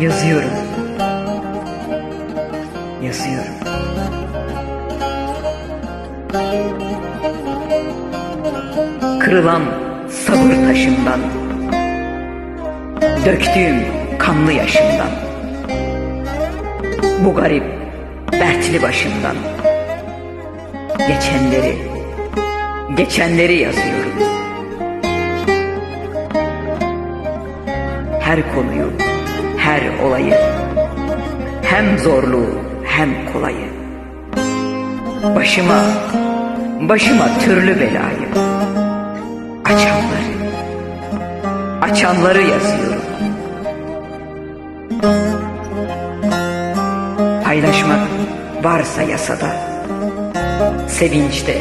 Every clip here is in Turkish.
Yazıyorum. Yazıyorum. Kırılan sabır taşımdan Döktüğüm kanlı yaşımdan Bu garip dertli başımdan Geçenleri Geçenleri yazıyorum. Her konuyu Her olayı Hem zorluğu hem kolayı. Başıma Başıma türlü belayı. Açanları Açanları yazıyorum. Paylaşmak varsa yasada Sevinçte,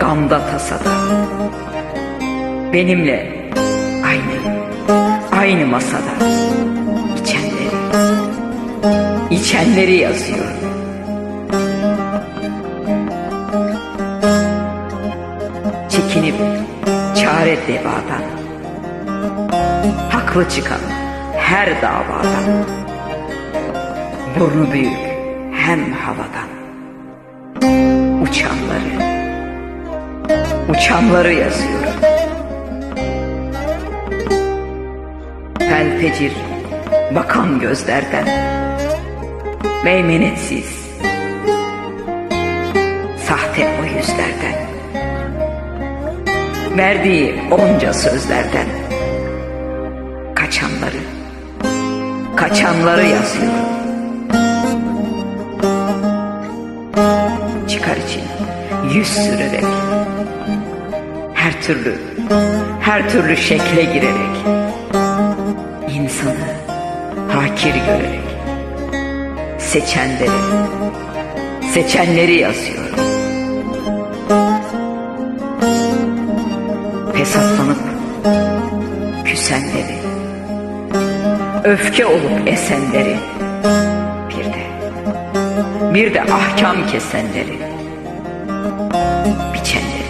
gamda, tasada. Benimle aynı, aynı masada içenleri, içenleri yazıyorum. Çekinip çare devadan Haklı çıkan her davadan Burnu büyük hem havadan Uçanları. Uçanları yazıyorum. Feltecir bakan gözlerden. Meymenetsiz. Sahte o yüzlerden. Verdiği onca sözlerden. Kaçanları Kaçanları yazıyorum Çıkar için. Yüz sürerek. Her türlü Her türlü şekle girerek. İnsanı hakir görerek. Seçenleri Seçenleri yazıyorum. Fesatlanıp küsenleri Öfke olup esenleri Bir de ahkam kesenleri. Biçenleri.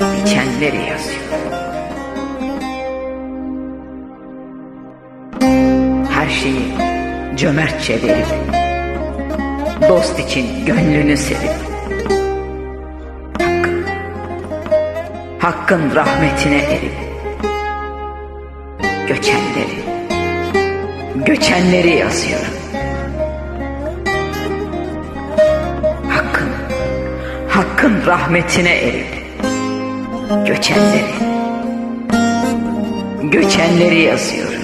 Biçenleri yazıyorum Her şeyi cömertçe verip Dost için gönlünü Hakkın Hakkın rahmetine erip Göçenleri Göçenleri yazıyorum Hakkın rahmetine erip Göçenleri Göçenleri yazıyorum.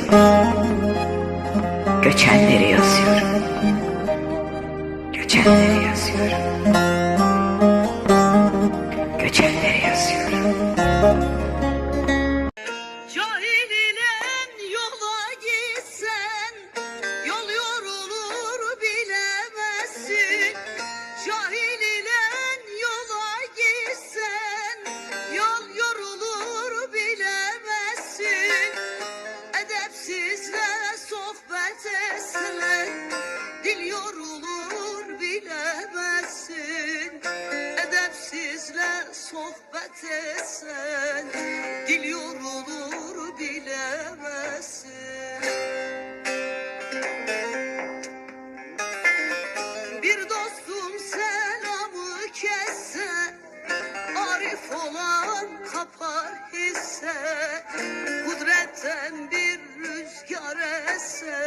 Göçenleri yazıyorum. Göçenleri yazıyorum. Göçenleri yazıyorum sohbet etsen Dil yorulur bilemezsin. Bir dostum selamı kesse Arif olan kapar hisse Kudretten bir rüzgar esse